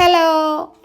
Hello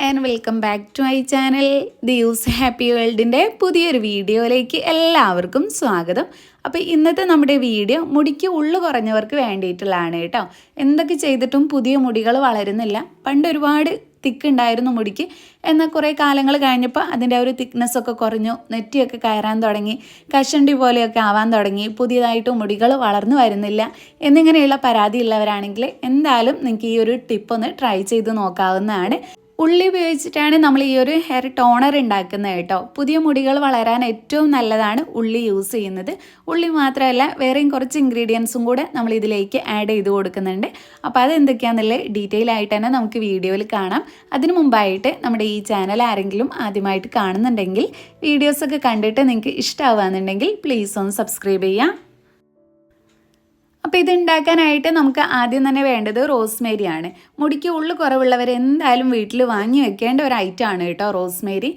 and welcome back to my channel the use happy വേൾഡിന്റെ പുതിയൊരു വീഡിയോയിലേക്ക് എല്ലാവർക്കും സ്വാഗതം. അപ്പോൾ ഇന്നത്തെ നമ്മുടെ വീഡിയോ മുടിക്ക് ഉള്ളു കുറഞ്ഞവർക്ക് വേണ്ടിയിട്ടുള്ളതാണ് കേട്ടോ. എന്തൊക്കെ ചെയ്തിട്ടും പുതിയ മുടികൾ വളരുന്നില്ല. പണ്ട് ഒരുപാട് തിക്ക് ഉണ്ടായിരുന്നു മുടിക്ക്. എന്നാൽ കുറേ കാലങ്ങൾ കഴിഞ്ഞപ്പോൾ അതിന്റെ ഒരു തിക്നെസ്സൊക്കെ കുറഞ്ഞു. നെറ്റിയൊക്കെ കയറാൻ തുടങ്ങി. കഷണ്ടി പോലെയൊക്കെ ആവാൻ തുടങ്ങി. പുതിയതായിട്ട് മുടികൾ വളർന്നു വരുന്നില്ല. എന്നിങ്ങനെയുള്ള പരാതി ഉള്ളവരാണെങ്കിൽ എന്തായാലും നിങ്ങൾക്ക് ഈ ഒരു ടിപ്പ് ഒന്ന് ട്രൈ ചെയ്ത് നോക്കാവുന്നതാണ്. ഉള്ളി ഉപയോഗിച്ചിട്ടാണ് നമ്മൾ ഈ ഒരു ഹെയർ ടോണർ ഉണ്ടാക്കുന്നത് കേട്ടോ. പുതിയ മുടികൾ വളരാൻ ഏറ്റവും നല്ലതാണ് ഉള്ളി യൂസ് ചെയ്യുന്നത്. ഉള്ളി മാത്രമല്ല വേറെയും കുറച്ച് ഇൻഗ്രീഡിയൻസും കൂടെ നമ്മൾ ഇതിലേക്ക് ആഡ് ചെയ്ത് കൊടുക്കുന്നുണ്ട്. അപ്പോൾ അതെന്തൊക്കെയാണെന്നുള്ള ഡീറ്റെയിൽ ആയിട്ട് തന്നെ നമുക്ക് വീഡിയോയിൽ കാണാം. അതിനു മുമ്പായിട്ട് നമ്മുടെ ഈ ചാനൽ ആരെങ്കിലും ആദ്യമായിട്ട് കാണുന്നുണ്ടെങ്കിൽ വീഡിയോസൊക്കെ കണ്ടിട്ട് നിങ്ങൾക്ക് ഇഷ്ടമാവുകയെന്നുണ്ടെങ്കിൽ പ്ലീസ് ഒന്ന് സബ്സ്ക്രൈബ് ചെയ്യാം അപ്പോൾ ഇത് ഉണ്ടാക്കാനായിട്ട് നമുക്ക് ആദ്യം തന്നെ വേണ്ടത് റോസ്മേരി ആണ് മുടിക്ക് ഉള്ളു കുറവുള്ളവർ എന്തായാലും വീട്ടിൽ വാങ്ങി വെക്കേണ്ട ഒരു ഐറ്റം ആണ് കേട്ടോ റോസ്മേരി.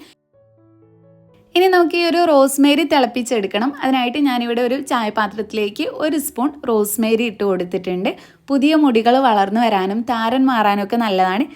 ഇനി നമുക്ക് ഈ ഒരു റോസ്മേരി തിളപ്പിച്ചെടുക്കണം. അതിനായിട്ട് ഞാനിവിടെ ഒരു ചായപാത്രത്തിലേക്ക് ഒരു സ്പൂൺ റോസ്മേരി ഇട്ട് കൊടുത്തിട്ടുണ്ട്. പുതിയ മുടികൾ വളർന്നു വരാനും താരൻ മാറാനും ഒക്കെ നല്ലതാണ്.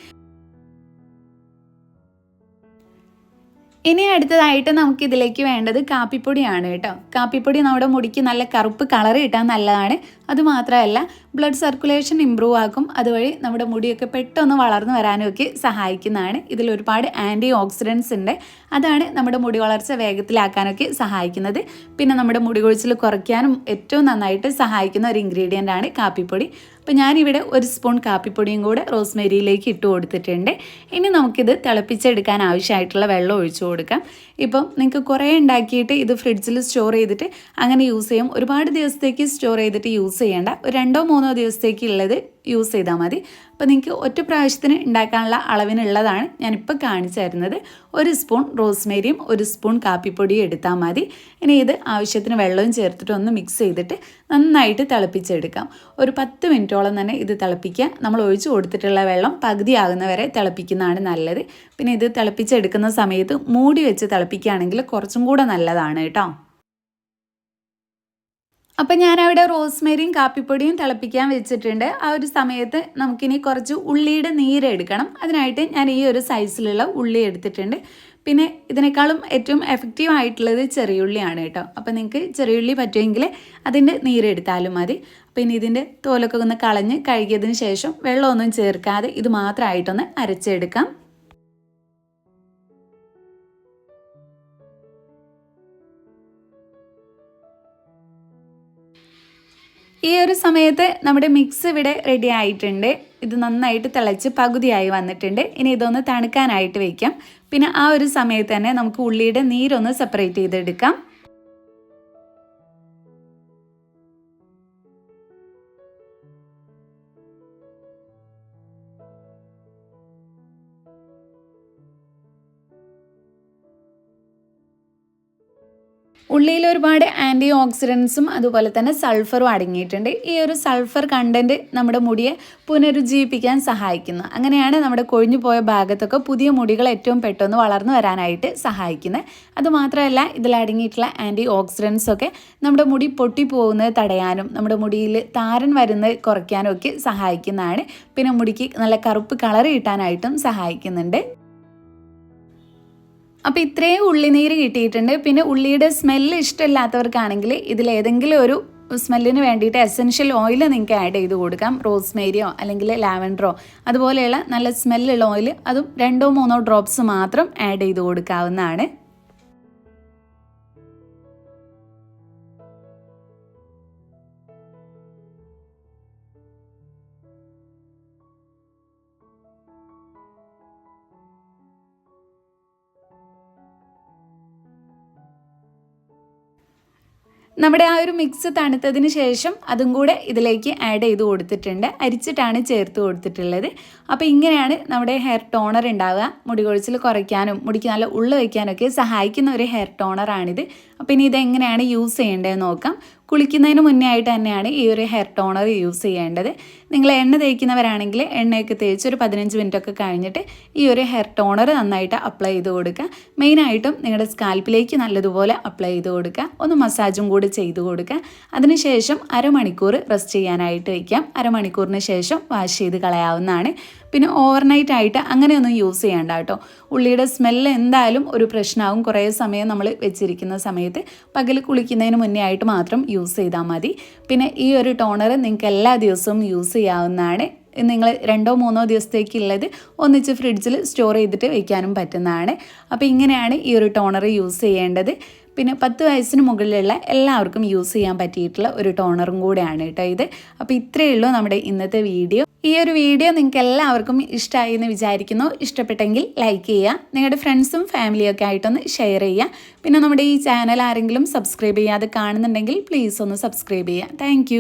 ഇനി അടുത്തതായിട്ട് നമുക്ക് ഇതിലേക്ക് വേണ്ടത് കാപ്പിപ്പൊടിയാണ് കേട്ടോ. കാപ്പിപ്പൊടി നമ്മുടെ മുടിക്ക് നല്ല കറുപ്പ് കളർ കിട്ടാൻ നല്ലതാണ്. അതുമാത്രമല്ല ബ്ലഡ് സർക്കുലേഷൻ ഇമ്പ്രൂവ് ആക്കും. അതുവഴി നമ്മുടെ മുടിയൊക്കെ പെട്ടെന്ന് വളർന്നു വരാനും ഒക്കെ സഹായിക്കുന്നതാണ്. ഇതിൽ ഒരുപാട് ആന്റി ഓക്സിഡൻസ് ഉണ്ട്. അതാണ് നമ്മുടെ മുടി വളർച്ച വേഗത്തിലാക്കാനൊക്കെ സഹായിക്കുന്നത്. പിന്നെ നമ്മുടെ മുടി കൊഴിച്ചിൽ കുറയ്ക്കാനും ഏറ്റവും നന്നായിട്ട് സഹായിക്കുന്ന ഒരു ഇൻഗ്രീഡിയന്റ് ആണ് കാപ്പിപ്പൊടി. അപ്പോൾ ഞാനിവിടെ ഒരു സ്പൂൺ കാപ്പിപ്പൊടിയും കൂടെ റോസ്മേരിയിലേക്ക് ഇട്ട് കൊടുത്തിട്ടുണ്ട്. ഇനി നമുക്കിത് തിളപ്പിച്ചെടുക്കാൻ ആവശ്യമായിട്ടുള്ള വെള്ളം ഒഴിച്ചു കൊടുക്കാം. ഇപ്പം നിങ്ങൾക്ക് കുറേ ഉണ്ടാക്കിയിട്ട് ഇത് ഫ്രിഡ്ജിൽ സ്റ്റോർ ചെയ്തിട്ട് അങ്ങനെ യൂസ് ചെയ്യും. ഒരുപാട് ദിവസത്തേക്ക് സ്റ്റോർ ചെയ്തിട്ട് യൂസ് ചെയ്യേണ്ട. ഒരു രണ്ടോ മൂന്നോ ദിവസത്തേക്ക് ഉള്ളത് യൂസ് ചെയ്താൽ മതി. അപ്പോൾ നിങ്ങൾക്ക് ഒറ്റ പ്രാവശ്യത്തിന് ഉണ്ടാക്കാനുള്ള അളവിനുള്ളതാണ് ഞാനിപ്പോൾ കാണിച്ചു തരുന്നത്. ഒരു സ്പൂൺ റോസ്മേരിയും ഒരു സ്പൂൺ കാപ്പിപ്പൊടിയും എടുത്താൽ മതി. ഇനി ഇത് ആവശ്യത്തിന് വെള്ളവും ചേർത്തിട്ട് ഒന്ന് മിക്സ് ചെയ്തിട്ട് നന്നായിട്ട് തിളപ്പിച്ചെടുക്കാം. ഒരു പത്ത് മിനിറ്റോളം തന്നെ ഇത് തിളപ്പിക്കുക നമ്മൾ ഒഴിച്ചു കൊടുത്തിട്ടുള്ള വെള്ളം പകുതിയാകുന്നവരെ തിളപ്പിക്കുന്നതാണ് നല്ലത്. പിന്നെ ഇത് തിളപ്പിച്ചെടുക്കുന്ന സമയത്ത് മൂടി വെച്ച് തിളപ്പിക്കുകയാണെങ്കിൽ കുറച്ചും കൂടെ നല്ലതാണ് കേട്ടോ. അപ്പം ഞാനവിടെ റോസ്മേരിയും കാപ്പിപ്പൊടിയും തിളപ്പിക്കാൻ വെച്ചിട്ടുണ്ട്. ആ ഒരു സമയത്ത് നമുക്കിനി കുറച്ച് ഉള്ളിയുടെ നീര് എടുക്കണം. അതിനായിട്ട് ഞാൻ ഈ ഒരു സൈസിലുള്ള ഉള്ളി എടുത്തിട്ടുണ്ട്. പിന്നെ ഇതിനേക്കാളും ഏറ്റവും എഫക്റ്റീവ് ആയിട്ടുള്ളത് ചെറിയുള്ളിയാണ് കേട്ടോ. അപ്പോൾ നിങ്ങൾക്ക് ചെറിയുള്ളി പറ്റുമെങ്കിൽ അതിന്റെ നീരെടുത്താലും മതി. ഇനി ഇതിന്റെ തോലൊക്കെ ഒന്ന് കളഞ്ഞ് കഴുകിയതിന് ശേഷം വെള്ളമൊന്നും ചേർക്കാതെ ഇത് മാത്രമായിട്ടൊന്ന് അരച്ചെടുക്കാം. ഈ ഒരു സമയത്ത് നമ്മുടെ മിക്സ് ഇവിടെ റെഡി ആയിട്ടുണ്ട്. ഇത് നന്നായിട്ട് തിളച്ച് പകുതിയായി വന്നിട്ടുണ്ട്. ഇനി ഇതൊന്ന് തണുക്കാനായിട്ട് വയ്ക്കാം പിന്നെ ആ ഒരു സമയത്ത് തന്നെ നമുക്ക് ഉള്ളിയുടെ നീരൊന്ന് സെപ്പറേറ്റ് ചെയ്തെടുക്കാം. ഉള്ളിയിൽ ഒരുപാട് ആന്റി ഓക്സിഡൻസും അതുപോലെ തന്നെ സൾഫറും അടങ്ങിയിട്ടുണ്ട്. ഈ ഒരു സൾഫർ കണ്ടന്റ് നമ്മുടെ മുടിയെ പുനരുജ്ജീവിപ്പിക്കാൻ സഹായിക്കുന്നു. അങ്ങനെയാണ് നമ്മുടെ കൊഴിഞ്ഞു പോയ ഭാഗത്തൊക്കെ പുതിയ മുടികൾ ഏറ്റവും പെട്ടെന്ന് വളർന്നു വരാനായിട്ട് സഹായിക്കുന്നത്. അതുമാത്രമല്ല ഇതിലടങ്ങിയിട്ടുള്ള ആന്റി ഓക്സിഡൻസ് ഒക്കെ നമ്മുടെ മുടി പൊട്ടിപ്പോകുന്നത് തടയാനും നമ്മുടെ മുടിയിൽ താരൻ വരുന്നത് കുറയ്ക്കാനും ഒക്കെ സഹായിക്കുന്നതാണ്. പിന്നെ മുടിക്ക് നല്ല കറുപ്പ് കളർ കിട്ടാനായിട്ടും സഹായിക്കുന്നുണ്ട്. അപ്പോൾ ഇത്രയും ഉള്ളിനീര് കിട്ടിയിട്ടുണ്ട്. പിന്നെ ഉള്ളിയുടെ സ്മെല്ല് ഇഷ്ടമില്ലാത്തവർക്കാണെങ്കിൽ ഇതിൽ ഏതെങ്കിലും ഒരു സ്മെല്ലിന് വേണ്ടിയിട്ട് എസെൻഷ്യൽ ഓയിൽ നിങ്ങൾക്ക് ആഡ് ചെയ്ത് കൊടുക്കാം. റോസ്മേരിയോ അല്ലെങ്കിൽ ലാവൻഡറോ അതുപോലെയുള്ള നല്ല സ്മെല്ലുള്ള ഓയിൽ അതും രണ്ടോ മൂന്നോ ഡ്രോപ്സ് മാത്രം ആഡ് ചെയ്ത് കൊടുക്കാവുന്നതാണ്. നമ്മുടെ ആ ഒരു മിക്സ് തണുത്തതിന് ശേഷം അതും കൂടെ ഇതിലേക്ക് ആഡ് ചെയ്ത് കൊടുത്തിട്ടുണ്ട്. അരിച്ചിട്ടാണ് ചേർത്ത് കൊടുത്തിട്ടുള്ളത്. അപ്പോൾ ഇങ്ങനെയാണ് നമ്മുടെ ഹെയർ ടോണർ ഉണ്ടാവുക. മുടി കൊഴിച്ചിൽ കുറയ്ക്കാനും മുടിക്ക് നല്ല ഉള്ളു വയ്ക്കാനൊക്കെ സഹായിക്കുന്ന ഒരു ഹെയർ ടോണറാണിത് അപ്പോൾ ഇനി ഇതെങ്ങനെയാണ് യൂസ് ചെയ്യേണ്ടതെന്ന് നോക്കാം. കുളിക്കുന്നതിന് മുന്നേ ആയിട്ട് തന്നെയാണ് ഈ ഒരു ഹെയർ ടോണർ യൂസ് ചെയ്യേണ്ടത്. നിങ്ങൾ എണ്ണ തേക്കുന്നവരാണെങ്കിൽ എണ്ണയൊക്കെ തേച്ച് ഒരു പതിനഞ്ച് മിനിറ്റ് ഒക്കെ കഴിഞ്ഞിട്ട് ഈ ഒരു ഹെയർ ടോണർ നന്നായിട്ട് അപ്ലൈ ചെയ്ത് കൊടുക്കുക. മെയിനായിട്ടും നിങ്ങളുടെ സ്കാൽപ്പിലേക്ക് നല്ലതുപോലെ അപ്ലൈ ചെയ്ത് കൊടുക്കുക. ഒന്ന് മസാജും കൂടി ചെയ്ത് കൊടുക്കുക. അതിനുശേഷം അരമണിക്കൂർ റെസ്റ്റ് ചെയ്യാനായിട്ട് വയ്ക്കാം. അരമണിക്കൂറിന് ശേഷം വാഷ് ചെയ്ത് കളയാവുന്നതാണ്. പിന്നെ ഓവർനൈറ്റ് ആയിട്ട് അങ്ങനെയൊന്നും യൂസ് ചെയ്യേണ്ട കേട്ടോ. ഉള്ളിയുടെ സ്മെല്ല് എന്തായാലും ഒരു പ്രശ്നമാകും കുറേ സമയം നമ്മൾ വെച്ചിരിക്കുന്ന സമയത്ത് പകൽ കുളിക്കുന്നതിന് മുന്നേ ആയിട്ട് മാത്രം യൂസ് ചെയ്താൽ മതി. പിന്നെ ഈ ഒരു ടോണർ നിങ്ങൾക്ക് എല്ലാ ദിവസവും യൂസ് ചെയ്യാവുന്നതാണ്. നിങ്ങൾ രണ്ടോ മൂന്നോ ദിവസത്തേക്കുള്ളത് ഒന്നിച്ച് ഫ്രിഡ്ജിൽ സ്റ്റോർ ചെയ്തിട്ട് വെക്കാനും പറ്റുന്നതാണ്. അപ്പോൾ ഇങ്ങനെയാണ് ഈ ഒരു ടോണർ യൂസ് ചെയ്യേണ്ടത്. പിന്നെ പത്ത് വയസ്സിന് മുകളിലുള്ള എല്ലാവർക്കും യൂസ് ചെയ്യാൻ പറ്റിയിട്ടുള്ള ഒരു ടോണറും കൂടെയാണ് കേട്ടോ ഇത്. അപ്പോൾ ഇത്രയേ ഉള്ളൂ നമ്മുടെ ഇന്നത്തെ വീഡിയോ. ഈ ഒരു വീഡിയോ നിങ്ങൾക്ക് എല്ലാവർക്കും ഇഷ്ടമായി എന്ന് വിചാരിക്കുന്നു. ഇഷ്ടപ്പെട്ടെങ്കിൽ ലൈക്ക് ചെയ്യുക നിങ്ങളുടെ ഫ്രണ്ട്സും ഫാമിലിയൊക്കെ ആയിട്ടൊന്ന് ഷെയർ ചെയ്യുക. പിന്നെ നമ്മുടെ ഈ ചാനൽ ആരെങ്കിലും സബ്സ്ക്രൈബ് ചെയ്യാതെ കാണുന്നുണ്ടെങ്കിൽ പ്ലീസ് ഒന്ന് സബ്സ്ക്രൈബ് ചെയ്യുക. താങ്ക്